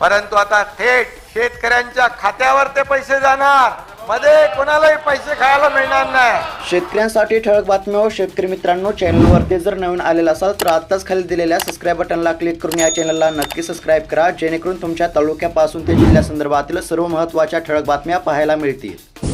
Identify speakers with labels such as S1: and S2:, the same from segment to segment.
S1: परंतु आता थेट शेतकऱ्यांच्या खात्यावर ते पैसे जाणार. मध्ये कोणालाही पैसे खायला मिळणार नाही.
S2: शेतकऱ्यांसाठी ठळक बातम्या हो. शेतकरी मित्रांनो चॅनलवरती जर नवीन आलेला असाल तर आत्ताच खाली दिलेल्या सबस्क्राईब बटनला क्लिक करून या चॅनलला नक्की सबस्क्राईब करा जेणेकरून तुमच्या तालुक्यापासून ते जिल्ह्यासंदर्भातील सर्व महत्त्वाच्या ठळक बातम्या पाहायला मिळतील.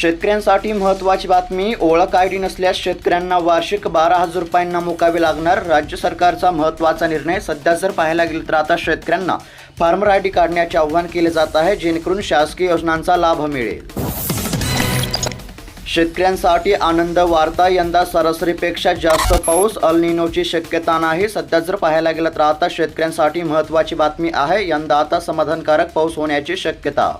S2: शेतकऱ्यांसाठी महत्त्वाची बातमी ओळख आय डी नसल्यास शेतकऱ्यांना वार्षिक बारा हजार रुपयांना मुकावे लागणार. राज्य सरकारचा महत्त्वाचा निर्णय सध्या जर पाहायला गेलं तर आता शेतकऱ्यांना फार्मर आय डी काढण्याचे आव्हान केले जात आहे जेणेकरून शासकीय योजनांचा लाभ मिळेल. शेतकऱ्यांसाठी आनंद वार्ता यंदा सरासरीपेक्षा जास्त पाऊस अल्निनोची शक्यता नाही. सध्या जर पाहायला गेलं तर आता शेतकऱ्यांसाठी महत्त्वाची बातमी आहे यंदा आता समाधानकारक पाऊस होण्याची शक्यता.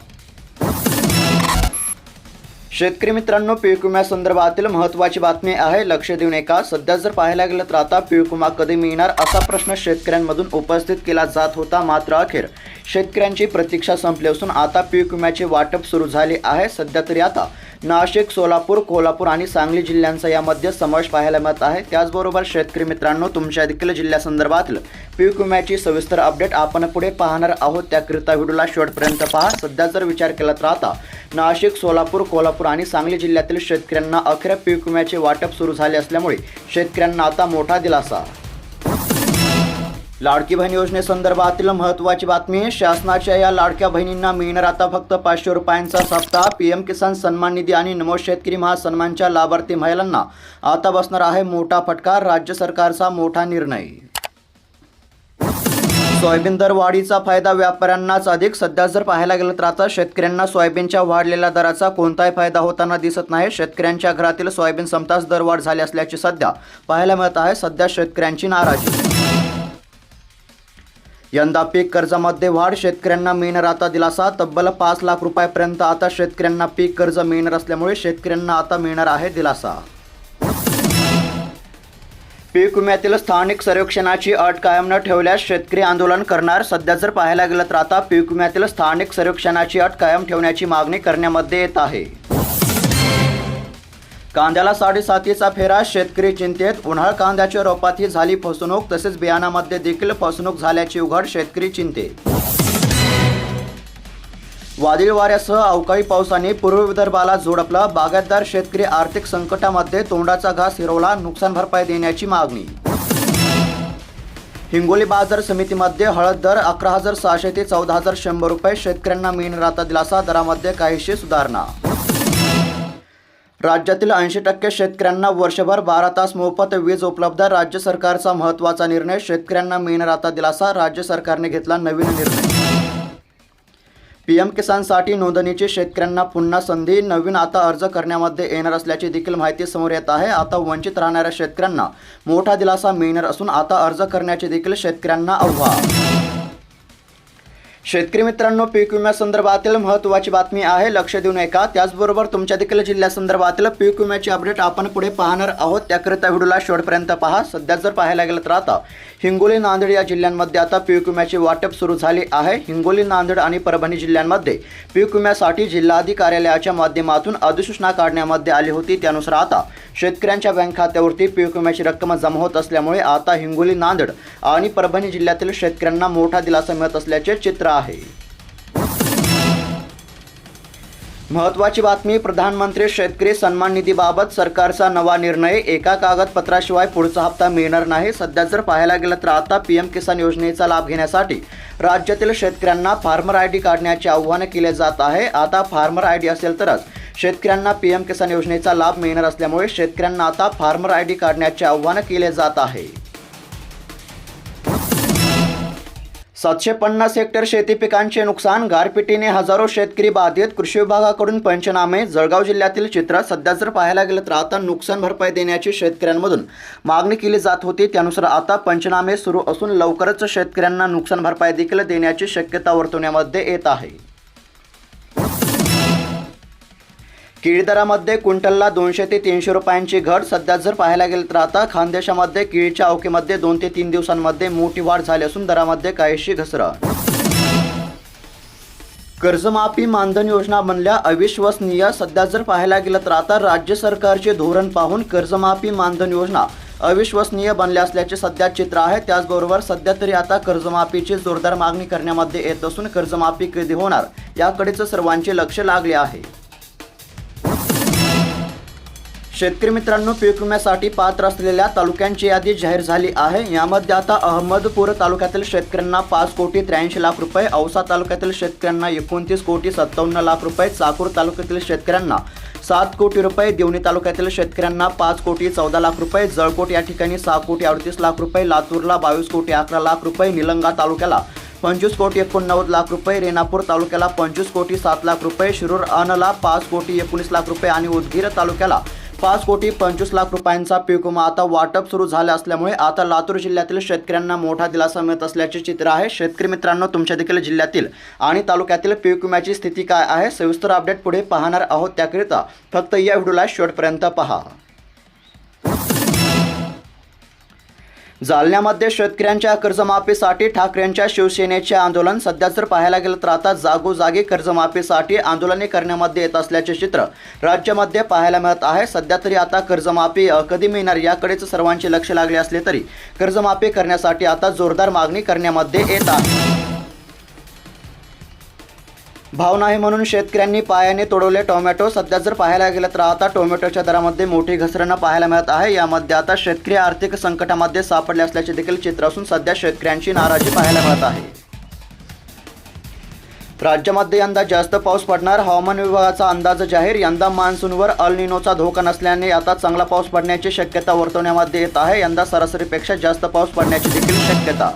S2: शेतकरी मित्रांनो पीक विम्यासंदर्भातील महत्त्वाची बातमी आहे. लक्ष देऊ एका सध्या जर पाहायला गेलं तर आता पीक विमा कधी मिळणार असा प्रश्न शेतकऱ्यांमधून उपस्थित केला जात होता मात्र अखेर शेतकऱ्यांची प्रतीक्षा संपली असून आता पीक विम्याचे वाटप सुरू झाले आहे. सध्या तरी आता नाशिक सोलापूर कोल्हापूर आणि सांगली जिल्ह्यांचा यामध्ये समावेश पाहायला मिळत आहे. त्याचबरोबर शेतकरी मित्रांनो तुमच्या देखील जिल्ह्यासंदर्भातील पीक विम्याची सविस्तर अपडेट आपण पुढे पाहणार आहोत. त्याकरिता व्हिडिओला शेवटपर्यंत पहा. सध्या जर विचार केला तर आता नाशिक सोलापूर कोल्हापूर आणि सांगली जिल्ह्यातील शेतकऱ्यांना अखेर पीक विम्याचे वाटप सुरू झाले असल्यामुळे शेतकऱ्यांना आता मोठा दिलासा. लाडकी बहीण योजनेसंदर्भातील महत्त्वाची बातमी शासनाच्या या लाडक्या बहिणींना मिळणार आता फक्त पाचशे रुपयांचा सप्ताह पीएम किसान सन्मान निधी आणि नमो शेतकरी महासन्मानच्या लाभार्थी महिलांना आता बसणार आहे मोठा फटका राज्य सरकारचा मोठा निर्णय. सोयाबीन दर वाढीचा फायदा व्यापाऱ्यांनाच अधिक सध्या जर पाहायला गेलं तर आता शेतकऱ्यांना सोयाबीनच्या वाढलेल्या दराचा कोणताही फायदा होताना दिसत नाही. शेतकऱ्यांच्या घरातील सोयाबीन संपताच दरवाढ झाली असल्याचे सध्या पाहायला मिळत आहे. सध्या शेतकऱ्यांची नाराजी. यंदा पीक कर्जामध्ये वाढ शेतकऱ्यांना मिळणार आता दिलासा तब्बल पाच लाख रुपयापर्यंत आता शेतकऱ्यांना पीक कर्ज मिळणार असल्यामुळे शेतकऱ्यांना आता मिळणार आहे दिलासा. पीक विम्यातील स्थानिक सर्वेक्षणाची अट कायम न ठेवल्यास शेतकरी आंदोलन करणार. सध्या जर पाहायला गेलं तर आता पीक विम्यातील स्थानिक सर्वेक्षणाची अट कायम ठेवण्याची मागणी करण्यामध्ये येत आहे. कांद्याला साडेसातीचा फेरा शेतकरी चिंतेत. उन्हाळ कांद्याच्या रोपातही झाली फसवणूक तसेच बियाणामध्ये देखील फसवणूक झाल्याची उघड शेतकरी चिंतेत. वादळी वाऱ्यासह अवकाळी पावसाने पूर्व विदर्भाला जोडपला बागायतदार शेतकरी आर्थिक संकटामध्ये तोंडाचा घास हिरवला नुकसान भरपाई देण्याची मागणी. हिंगोली बाजार समितीमध्ये हळद दर अकरा हजार सहाशे ते चौदा हजार शंभर रुपये. शेतकऱ्यांना मिळणार आता दिलासा दरामध्ये काहीशी सुधारणा. राज्यातील ऐंशी टक्के शेतकऱ्यांना वर्षभर बारा तास मोफत वीज उपलब्ध राज्य सरकारचा महत्त्वाचा निर्णय शेतकऱ्यांना मिळणार आता दिलासा राज्य सरकारने घेतला नवीन निर्णय. पीएम किसानसाठी नोंदणीची शेतकऱ्यांना पुन्हा संधी नवीन आता अर्ज करण्यामध्ये येणार असल्याची देखील माहिती समोर येत आहे. आता वंचित राहणाऱ्या शेतकऱ्यांना मोठा दिलासा मिळणार असून आता अर्ज करण्याचे देखील शेतकऱ्यांना आव्हान. शेतकरी मित्रांनो पीक विम्यासंदर्भातील महत्त्वाची बातमी आहे. लक्ष देऊ नका. त्याचबरोबर तुमच्या देखील जिल्ह्यासंदर्भातील पीक विम्याची अपडेट आपण पुढे पाहणार आहोत. त्याकरिता व्हिडिओला शेवटपर्यंत पहा. सध्या जर पाहायला गेलं तर आता हिंगोली नांदेड या जिल्ह्यांमध्ये आता पीक विम्याचे वाटप सुरू झाले आहे. हिंगोली नांदेड आणि परभणी जिल्ह्यांमध्ये पीक विम्यासाठी जिल्हाधिकारी कार्यालयाच्या माध्यमातून अधिसूचना काढण्यामध्ये आली होती. त्यानुसार आता शेतकऱ्यांच्या बँक खात्यावरती पीक विम्याची रक्कम जमा होत असल्यामुळे आता हिंगोली नांदेड आणि परभणी जिल्ह्यातील शेतकऱ्यांना मोठा दिलासा मिळत असल्याचे चित्र आहे. महत्त्वाची बातमी प्रधानमंत्री शेतकरी सन्मान निधीबाबत सरकारचा नवा निर्णय. एका कागदपत्राशिवाय पुढचा हप्ता मिळणार नाही. सध्या जर पाहायला गेलं तर आता पी एम किसान योजनेचा लाभ घेण्यासाठी राज्यातील शेतकऱ्यांना फार्मर आय डी काढण्याचे आव्हान केले जात आहे. आता फार्मर आय डी असेल तरच शेतकऱ्यांना पी एम किसान योजनेचा लाभ मिळणार असल्यामुळे शेतकऱ्यांना आता फार्मर आय डी काढण्याचे आव्हान केले जात आहे. सातशे पन्नास हेक्टर शेती पिकांचे नुकसान गारपिटीने हजारो शेतकरी बाधित कृषी विभागाकडून पंचनामे जळगाव जिल्ह्यातील चित्र सध्या जर पाहायला गेलं तर आता नुकसान भरपाई देण्याची शेतकऱ्यांमधून मागणी केली जात होती. त्यानुसार आता पंचनामे सुरू असून लवकरच शेतकऱ्यांना नुकसान भरपाई देखील देण्याची शक्यता वर्तवण्यामध्ये येत आहे. केळी दरामध्ये क्विंटलला दोनशे ते तीनशे रुपयांची घट. सध्या जर पाहायला गेलं तर आता खानदेशामध्ये केळीच्या अवकेमध्ये दोन ते तीन दिवसांमध्ये मोठी वाढ झाली असून दरामध्ये काहीशी घसरण. कर्जमाफी मानधन योजना बनल्या अविश्वसनीय. सध्या जर पाहायला गेलं तर आता राज्य सरकारचे धोरण पाहून कर्जमाफी मानधन योजना अविश्वसनीय बनल्या असल्याचे सध्या चित्र आहे. त्याचबरोबर सध्या तरी आता कर्जमाफीची जोरदार मागणी करण्यामध्ये येत असून कर्जमाफी कधी होणार याकडेच सर्वांचे लक्ष लागले आहे. शेतकरी मित्रांनो पीक विम्यासाठी पात्र असलेल्या तालुक्यांची यादी जाहीर झाली आहे. यामध्ये आता अहमदपूर तालुक्यातील शेतकऱ्यांना पाच कोटी त्र्याऐंशी लाख रुपये औसा तालुक्यातील शेतकऱ्यांना एकोणतीस कोटी सत्तावन्न लाख रुपये चाकूर तालुक्यातील शेतकऱ्यांना सात कोटी रुपये देवणी तालुक्यातील शेतकऱ्यांना पाच कोटी चौदा लाख रुपये जळकोट या ठिकाणी सहा कोटी अडतीस लाख रुपये लातूरला बावीस कोटी अकरा लाख रुपये निलंगा तालुक्याला पंचवीस कोटी एकोणनव्वद लाख रुपये रेणापूर तालुक्याला पंचवीस कोटी सात लाख रुपये शिरूर अनला पाच कोटी एकोणीस लाख रुपये आणि उदगीर तालुक्याला पाच कोटी पंचवीस लाख रुपयांचा पीक विमा आता वाटप सुरू झाले असल्यामुळे आता लातूर जिल्ह्यातील शेतकऱ्यांना मोठा दिलासा मिळत असल्याचे चित्र आहे. शेतकरी मित्रांनो तुमच्या देखील जिल्ह्यातील आणि तालुक्यातील पीक विम्याची स्थिती काय आहे सविस्तर अपडेट पुढे पाहणार आहोत. त्याकरिता फक्त या व्हिडिओला शेवटपर्यंत पहा. जालन्यामध्ये शेतकऱ्यांच्या कर्जमाफीसाठी ठाकरेंच्या शिवसेनेचे आंदोलन. सध्या जर पाहायला गेलं तर आता जागोजागी कर्जमाफीसाठी आंदोलने करण्यामध्ये येत असल्याचे चित्र राज्यामध्ये पाहायला मिळत आहे. सध्या तरी आता कर्जमाफी कधी मिळणार याकडेच सर्वांचे लक्ष लागले असले तरी कर्जमाफी करण्यासाठी आता जोरदार मागणी करण्यामध्ये येत आहे. भाव नाही म्हणून शेतकऱ्यांनी पायाने तोडवले टोमॅटो. सध्या जर पाहायला गेलं तर आता टोमॅटोच्या दरामध्ये मोठी घसरण पाहायला मिळत आहे. यामध्ये आता शेतकरी आर्थिक संकटामध्ये सापडले असल्याचे देखील चित्र असून सध्या शेतकऱ्यांची नाराजी पाहायला मिळत आहे. राज्यामध्ये यंदा जास्त पाऊस पडणार. हवामान विभागाचा अंदाज जाहीर. यंदा मान्सूनवर अलनिनोचा धोका नसल्याने आता चांगला पाऊस पडण्याची शक्यता वर्तवण्यामध्ये येत आहे. यंदा सरासरीपेक्षा जास्त पाऊस पडण्याची देखील शक्यता.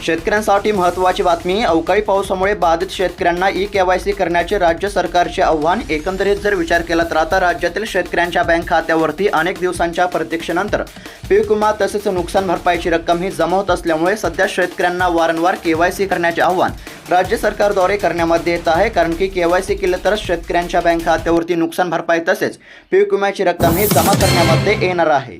S2: शेतकऱ्यांसाठी महत्त्वाची बातमी अवकाळी पावसामुळे बाधित शेतकऱ्यांना ई के वाय सी करण्याचे राज्य सरकारचे आव्हान एकंदरीत जर विचार केला तर आता राज्यातील शेतकऱ्यांच्या बँक खात्यावरती अनेक दिवसांच्या प्रतीक्षेनंतर पीक विमा तसेच नुकसान भरपाईची रक्कम ही जमा होत असल्यामुळे सध्या शेतकऱ्यांना वारंवार के वाय सी करण्याचे आव्हान राज्य सरकारद्वारे करण्यामध्ये येत आहे. कारण की के वाय सी केलं तरच शेतकऱ्यांच्या बँक खात्यावरती नुकसान भरपाई तसेच पीक विम्याची रक्कम ही जमा करण्यामध्ये येणार आहे.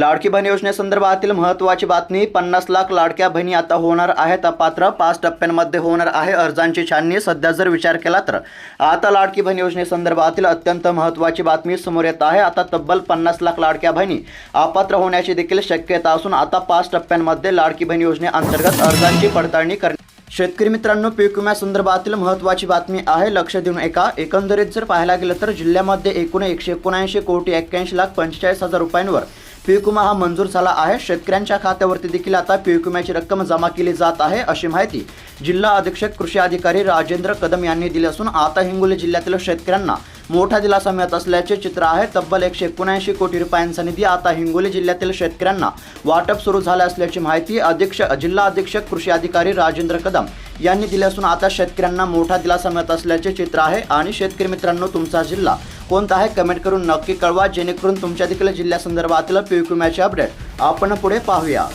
S2: लाडकी बहीण योजनेसंदर्भातील महत्त्वाची बातमी पन्नास लाख लाडक्या बहिणी आता होणार आहेत अपात्र पाच टप्प्यांमध्ये होणार आहे अर्जांची छाननी सध्या जर विचार केला तर. आता लाडकी बहीण योजनेसंदर्भातील अत्यंत महत्त्वाची बातमी समोर येत आहे. आता तब्बल पन्नास लाख लाडक्या बहिणी अपात्र होण्याची देखील शक्यता असून आता पाच टप्प्यांमध्ये लाडकी बहीण योजनेअंतर्गत अर्जांची पडताळणी करणे शेतकरी मित्रांनो पीक विम्यासंदर्भातील महत्त्वाची बातमी आहे. लक्ष देऊन एका एकंदरीत जर पाहायला गेलं तर जिल्ह्यामध्ये एकूण एकशे एकोणऐंशी कोटी एक्क्याऐंशी लाख पंचेचाळीस हजार रुपयांवर पीक हा मंजूर झाला आहे. शेतकऱ्यांच्या खात्यावरती देखील आता पीक विम्याची रक्कम जमा केली जात आहे अशी माहिती जिल्हा अधीक्षक कृषी अधिकारी राजेंद्र कदम यांनी दिली असून आता हिंगोली जिल्ह्यातील शेतकऱ्यांना मोठा दिलासा मिळत असल्याचे चित्र आहे. तब्बल एकशे एकोणऐंशी कोटी रुपयांचा निधी आता हिंगोली जिल्ह्यातील शेतकऱ्यांना वाटप सुरू झाले असल्याची माहिती अधीक्षक जिल्हा अधीक्षक कृषी अधिकारी राजेंद्र कदम यांनी दिले असून आता शेतकऱ्यांना मोठा दिलासा मिळत असल्याचे चित्र आहे आणि शेतकरी मित्रांनो तुमचा जिल्हा कोणता आहे कमेंट करून नक्की कळवा जेणेकरून तुमच्या देखील जिल्ह्यासंदर्भातील पीक विम्याचे अपडेट आपण पुढे पाहूया.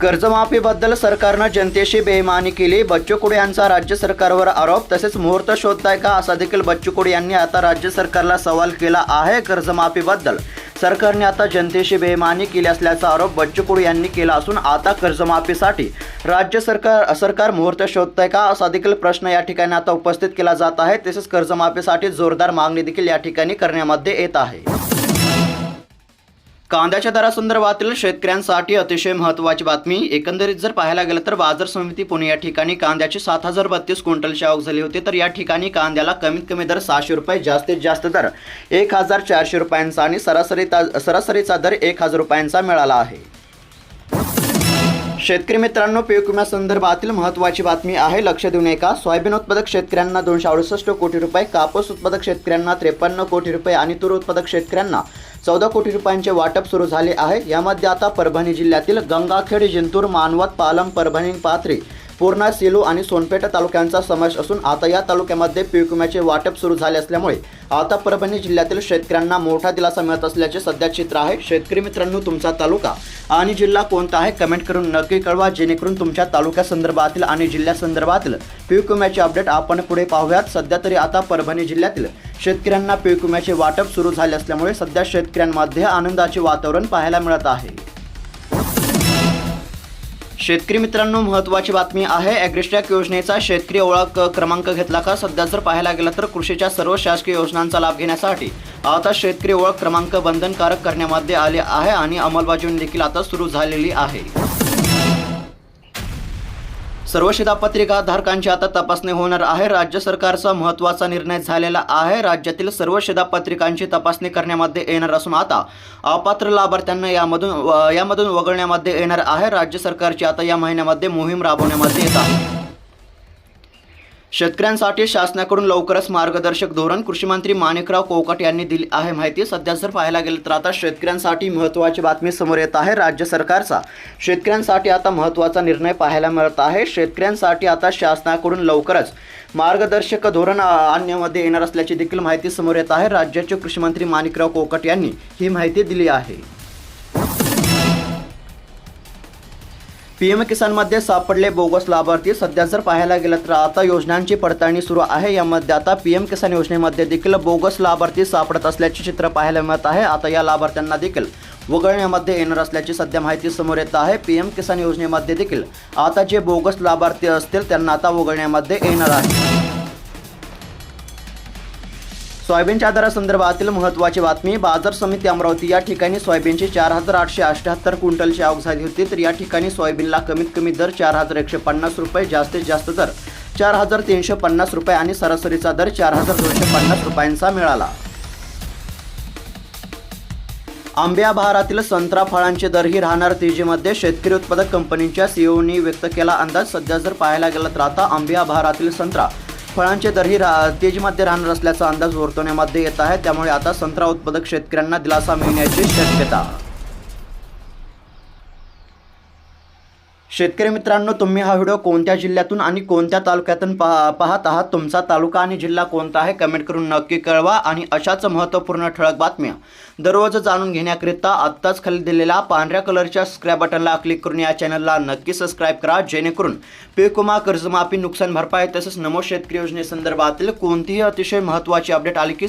S2: कर्जमाफीबद्दल सरकारनं जनतेशी बेमानी केली. बच्चू कडू यांचा राज्य सरकारवर आरोप तसेच मुहूर्त शोधताय का असा देखील बच्चू कडू यांनी आता राज्य सरकारला सवाल केला आहे कर्जमाफीबद्दल. सरकारने आता जनतेशी बेमानी केली असल्याचा आरोप बच्चू कडू यांनी केला असून आता कर्जमाफीसाठी राज्य सरकार सरकार मुहूर्त शोधतंय का? असा देखील प्रश्न या ठिकाणी आता उपस्थित केला जात आहे. तसेच कर्जमाफीसाठी जोरदार मागणी देखील या ठिकाणी करण्यामध्ये येत आहे. कांद्याच्या दरासंदर्भातील शेतकऱ्यांसाठी अतिशय महत्त्वाची बातमी. एकंदरीत जर पाहायला गेलं तर बाजार समिती पुणे या ठिकाणी कांद्याची सात हजार बत्तीस क्विंटलची आवक झाली होती. तर या ठिकाणी कांद्याला कमीत कमी दर सहाशे रुपये जास्तीत जास्त दर एक हजार चारशे रुपयांचा आणि सरासरी सरासरीचा दर एक हजार रुपयांचा मिळाला आहे. शेतकरी मित्रांनो पीक विम्यासंदर्भातील महत्त्वाची बातमी आहे. लक्ष देऊन एका सोयाबीन उत्पादक शेतकऱ्यांना दोनशे अडुसष्ट कोटी रुपये कापूस उत्पादक शेतकऱ्यांना त्रेपन्न कोटी रुपये आणि तूर उत्पादक शेतकऱ्यांना चौदा कोटी रुपयांचे वाटप सुरू झाले आहे. यामध्ये आता परभणी जिल्ह्यातील गंगाखेड जिंतूर मानवत पालम परभणी पाथरी पूर्णा सेलू आणि सोनपेठ तालुक्यांचा समावेश असून आता या तालुक्यामध्ये पीक विम्याचे वाटप सुरू झाले असल्यामुळे आता परभणी जिल्ह्यातील शेतकऱ्यांना मोठा दिलासा मिळत असल्याचे सध्या चित्र आहे. शेतकरी मित्रांनो तुमचा तालुका आणि जिल्हा कोणता आहे कमेंट करून नक्की कळवा जेणेकरून तुमच्या तालुक्यासंदर्भातील आणि जिल्ह्यासंदर्भातील पीक विम्याचे अपडेट आपण पुढे पाहूयात. सध्या तरी आता परभणी जिल्ह्यातील शेतकऱ्यांना पीक विम्याचे वाटप सुरू झाले असल्यामुळे सध्या शेतकऱ्यांमध्ये आनंदाचे वातावरण पाहायला मिळत आहे. शेतकरी मित्रांनो महत्त्वाची बातमी आहे ॲग्रिस्टॅक योजनेचा शेतकरी ओळख क्रमांक घेतला का? सध्या जर पाहायला गेलं तर कृषीच्या सर्व शासकीय योजनांचा लाभ घेण्यासाठी आता शेतकरी ओळख क्रमांक बंधनकारक करण्यामध्ये आले आहे आणि अंमलबजावणी देखील आता सुरू झालेली आहे. सर्व शिधापत्रिका धारकांची आता तपासणी होणार आहे. राज्य सरकारचा महत्त्वाचा निर्णय झालेला आहे. राज्यातील सर्व शिधापत्रिकांची तपासणी करण्यामध्ये येणार असून आता अपात्र लाभार्थ्यांना यामधून व- यामधून वगळण्यामध्ये येणार आहे. राज्य सरकारची आता या महिन्यामध्ये मोहीम राबवण्यामध्ये येत आहे. शेतकऱ्यांसाठी शासनाकडून लवकरच मार्गदर्शक धोरण कृषीमंत्री माणिकराव कोकट यांनी दिली आहे. माहिती सध्या जर पाहायला गेलं तर आता शेतकऱ्यांसाठी महत्त्वाची बातमी समोर येत आहे. राज्य सरकारचा शेतकऱ्यांसाठी आता महत्त्वाचा निर्णय पाहायला मिळत आहे. शेतकऱ्यांसाठी आता शासनाकडून लवकरच मार्गदर्शक धोरण आणण्यामध्ये येणार असल्याची देखील माहिती समोर येत आहे. राज्याचे कृषीमंत्री माणिकराव कोकट यांनी ही माहिती दिली आहे. पीएम किसानमध्ये सापडले बोगस लाभार्थी. सध्या जर पाहायला गेलं तर आता योजनांची पडताळणी सुरू आहे. यामध्ये आता पीएम किसान योजनेमध्ये देखील बोगस लाभार्थी सापडत असल्याचे चित्र पाहायला मिळत आहे. आता या लाभार्थ्यांना देखील वगळण्यामध्ये येणार असल्याची सध्या माहिती समोर येत आहे. पीएम किसान योजनेमध्ये देखील आता जे बोगस लाभार्थी असतील त्यांना आता वगळण्यामध्ये येणार आहे. सोयाबीनच्या दरासंदर्भातील महत्त्वाची बातमी बाजार समिती अमरावती या ठिकाणी सोयाबीनची चार हजार आठशे अठ्याहत्तर क्विंटलची आवक झाली होती तर या ठिकाणी सोयाबीनला कमीत कमी दर चार हजार एकशे पन्नास रुपये जास्तीत जास्त दर चार हजार तीनशे पन्नास रुपये आणि सरासरीचा दर चार हजार दोनशे पन्नास रुपयांचा मिळाला. आंब्या बहारातील संत्रा फळांचे दरही राहणार तेजीमध्ये शेतकरी उत्पादक कंपनीच्या सीओनी व्यक्त केला अंदाज सध्या जर पाहायला गेला तर आता आंब्या बहारातील संत्रा फळांचे दरही रा तेजीमध्ये राहणार असल्याचा अंदाज वर्तवण्यामध्ये येत आहे. त्यामुळे आता संत्रा उत्पादक शेतकऱ्यांना दिलासा मिळण्याची शक्यता. शेतकरी मित्रांनो तुम्ही हा व्हिडिओ कोणत्या जिल्ह्यातून आणि कोणत्या तालुक्यातून पहा पाहत आहात? तुमचा तालुका आणि जिल्हा कोणता आहे? कमेंट करून नक्की कळवा आणि अशाच महत्त्वपूर्ण ठळक बातम्या दररोज जाणून घेण्याकरिता आत्ताच खाली दिलेल्या पांढऱ्या कलरच्या स्क्रॅप बटनला क्लिक करून या चॅनलला नक्की सबस्क्राईब करा जेणेकरून पेकुमा कर्जमाफी नुकसान भरपाई तसंच नमो शेतकरी योजनेसंदर्भातील कोणतीही अतिशय महत्त्वाची अपडेट आली की